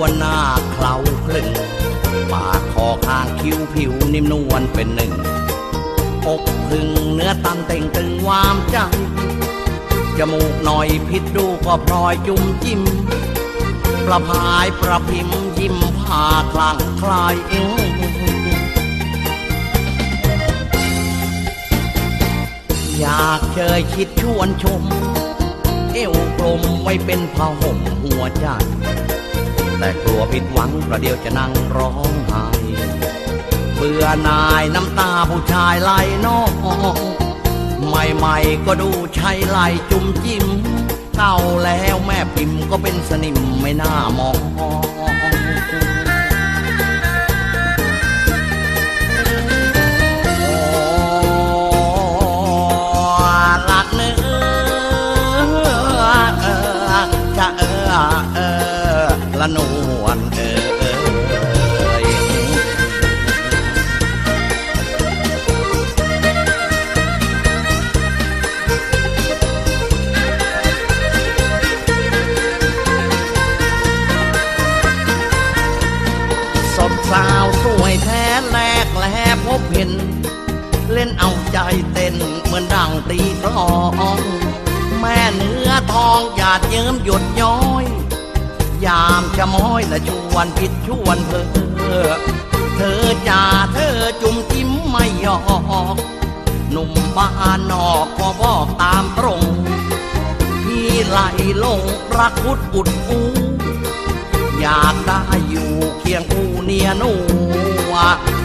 วนชวนหน้าเคล้าคลึงปากคอข้างคิ้วผิวนิ่มนวลเป็นหนึ่งอกพึงเนื้อตันเต่งตึงวามใจจมูกหน่อยพิษดูก็พลอยจุ่มจิ้ม ประพายประพิมพ์ยิ้มผ่าคลั่งคลายเอวอยากเจยคิดชวนชม เอวกลมไว้เป็นผ้าห่มหัวใจ แต่กลัวผิดหวังประเดี๋ยวจะนั่งร้องไห้เบื่อนายน้ำตาผู้ชายไหลนองใหม่ๆก็ดูใช้ไหลจุ่มจิ้มเก่าแล้วแม่พิมพ์ก็เป็นสนิมไม่น่ามองาวสวยแท้แลกแลพบเห็น เล่นเอาใจเต้นเหมือนดังตีกลอง แม่เนื้อทองหยาดเยิ้มหยดย้อย ยามจะม้อยและชวนผิดชวนเพอเธอจ่าเธอจุ่มจิ้มไม่หยอกหนุ่มบ้านนอกก็บอกตามตรงพี่ไหลลงรักพุดอุดอูอยากได้อยู่เคียงคู เนียหนู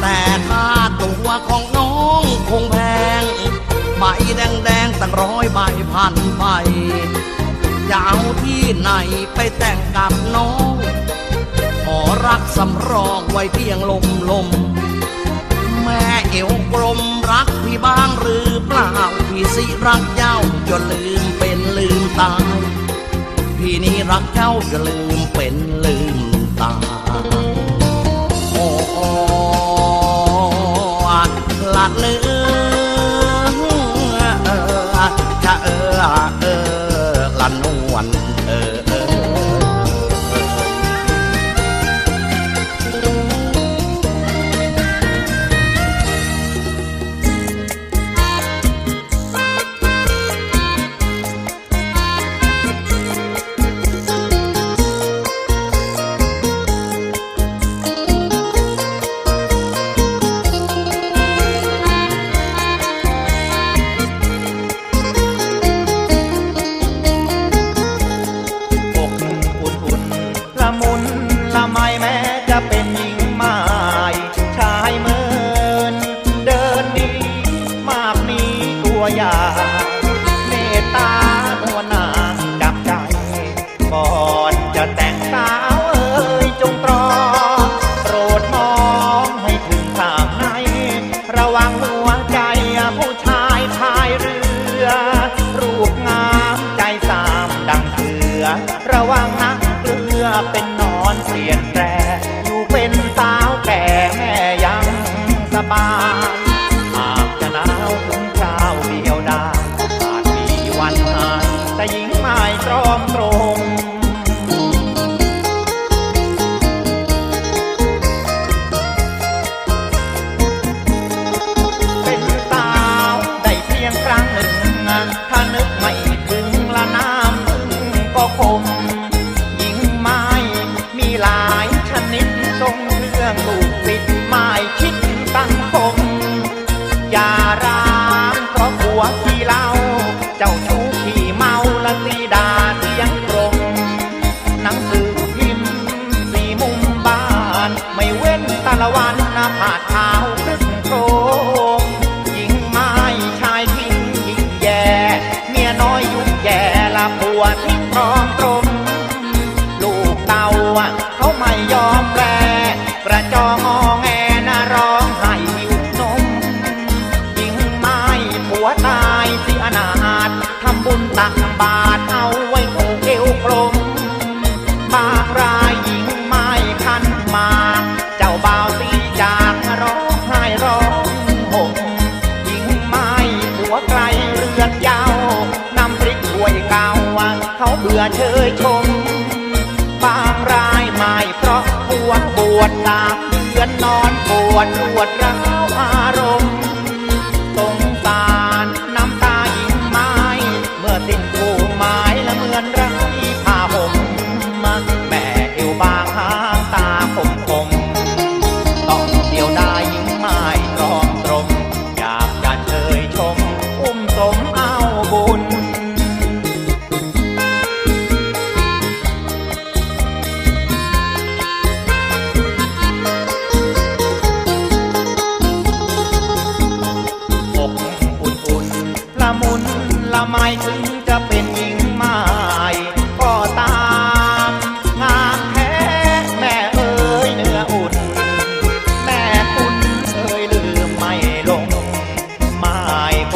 แต่ค่าตัวของน้องคงแพงใบแดงแดงตั้งร้อยใบพันใบจะเอาที่ไหนไปแต่งกับน้อง ขอรักสำรองไว้เพียงลมลม แม่เอวกลมรักพี่บ้างหรือเปล่า พี่สิรักเจ้าจนลืมเป็นลืมตาย พี่นี้รักเจ้าจะลืมเป็นลืมตา วตายสีอนาถทำบุญตักบาตรเอาไว้ผูกเอวกลม บางรายหญิงไม้คันมา เจ้าบ่าวตีจากร้องไห้ร้องห่มหญิงไม้ผัวไกลเรือนยาวนำพริกถ้วยเก่าว่าเบื่อเชยชม บางรายไม่เพราะปวดบวชตาเดือนนอนปวดปวดร้าวอา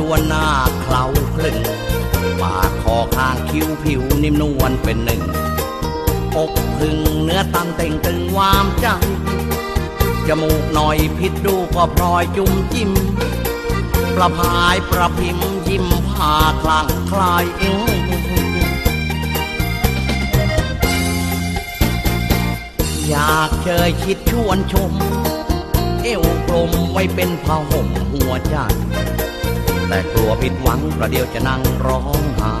ชวนหน้าเคล้าคลึงปากคอข้างคิ้วผิวนิ่มนวลเป็นหนึ่งอกพึงเนื้อตันเต่งตึงวามใจจมูกหน่อยพิษดูก็พลอยจุ่มจิ้ม ประพายประพิมพ์ยิ้มผ่าคลางคลายเอวอยากเชยชิดชวนชม เอวกลมไว้เป็นผ้าห่มหัวใจ แต่กลัวผิดหวังประเดี๋ยวจะนั่งร้องไห้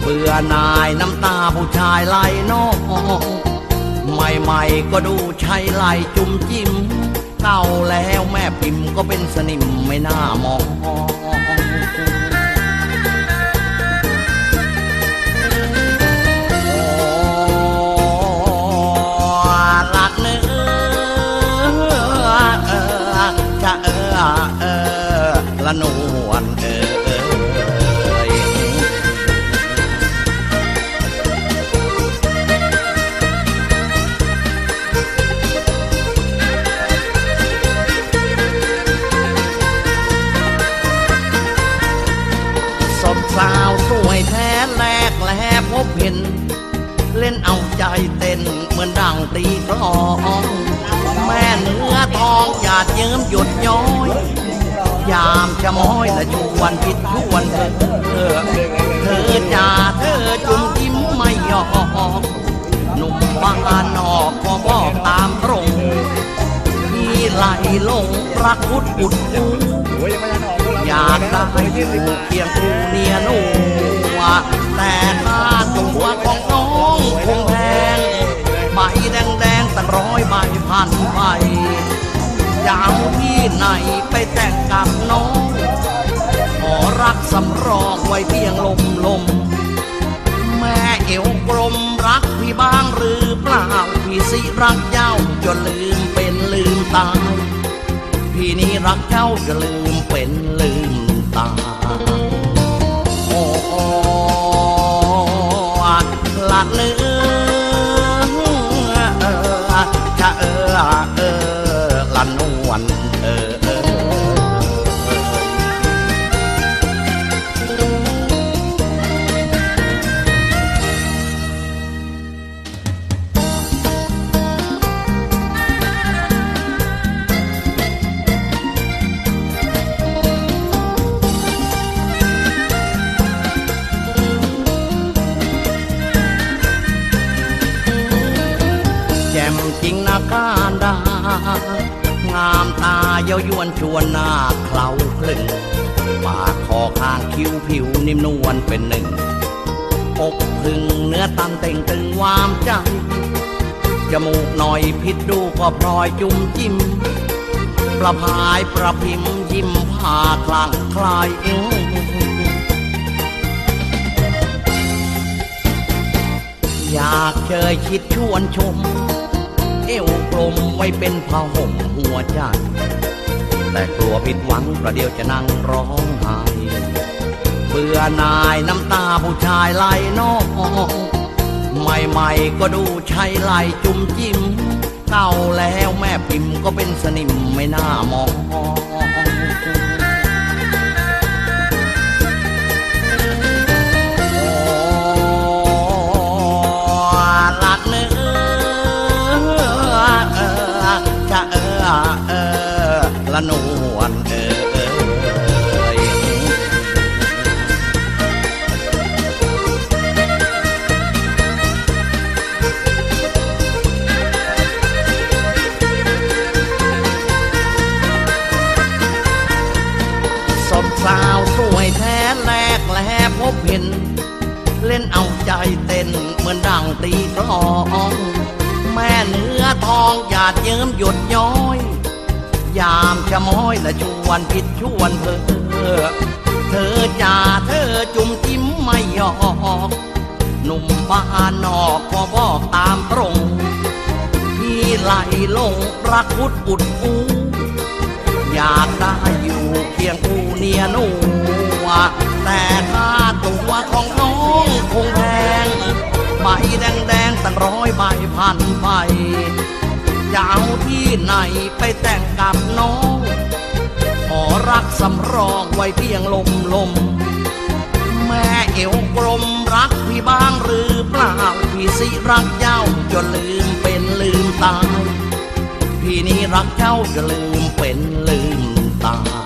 เบื่อนายน้ำตาผู้ชายไหลนองใหม่ๆก็ดูใช้ไหลจุ่มจิ้มเก่าแล้วแม่พิมพ์ก็เป็นสนิมไม่น่ามอง บเห็น เล่นเอาใจเต้นเหมือนดังตีกลองแม่เนื้อทองหยาดเยิ้มหยดย้อย ยามจะม้อยและชวนผิดชวนเธอเธอจ่าเธอจุ่มยิ้มไม่ยอมหนุ่มบ้านนอกก็บอกตามตรงพี่ไหลลงรักพุดอุดหูอยากได้อยู่เคียงคู่เนียหนูแต่ค่าตัว ของน้องคงแพงใบแดงแดงตั้งร้อยใบพันใบจะเอาที่ไหนไปแต่งกับน้อง ขอรักสำรองไว้เพียงลมลม แม่เอวกลมรักพี่บ้างหรือเปล่า พี่สิรักเจ้าจนลืมเป็นลืมตายพี่นี้รักเจ้าจะลืมเป็นลืมตาย งางามตาเย้ายวนชวนหน้าเคล้าคลึงปากคอข้างคิ้วผิวนิ่มนวลเป็นหนึ่งอกพึงเนื้อตันเต่งตึงวามใจจมูกหน่อยผิดดูก็พลอยจุ่มจิ้ม ประพายประพิมพ์ยิ้มผ่าคลั่งคลายเอวอยากเชยชิดชวนชม เอวกลมไว้เป็นผ้าห่มหัวใจแต่กลัวผิดหวังประเดี๋ยวจะนั่งร้องไห้เบื่อนายน้ำตาผู้ชายไหลนองใหม่ๆก็ดูใช้ไหลจุ่มจิ้มเก่าแล้วแม่พิมพ์ก็เป็นสนิมไม่น่ามอง ตีกลอง แม่เนื้อทองหยาดเยิ้มหยดย้อย ยามจะม้อยและชวนผิดชวนเพอเธอจ่าเธอจุ่มจิ้มไม่ยอกหนุ่มบ้านนอกก็บอกตามตรงพี่ไหลลงรักพุดอุดอูอยากได้อยู่เคียงคู่เนียหนูแต่ค่าตัวของน้องคงแพง ใบแดงแดงตั้งร้อยใบพันไปจะเอาที่ไหนไปแต่งกับน้อง ขอรักสำรองไว้เพียงลมลม แม่เอวกลมรักพี่บ้างหรือเปล่า พี่สิรักเจ้าจนลืมเป็นลืมตาย พี่นี้รักเจ้าจะลืมเป็นลืมตาย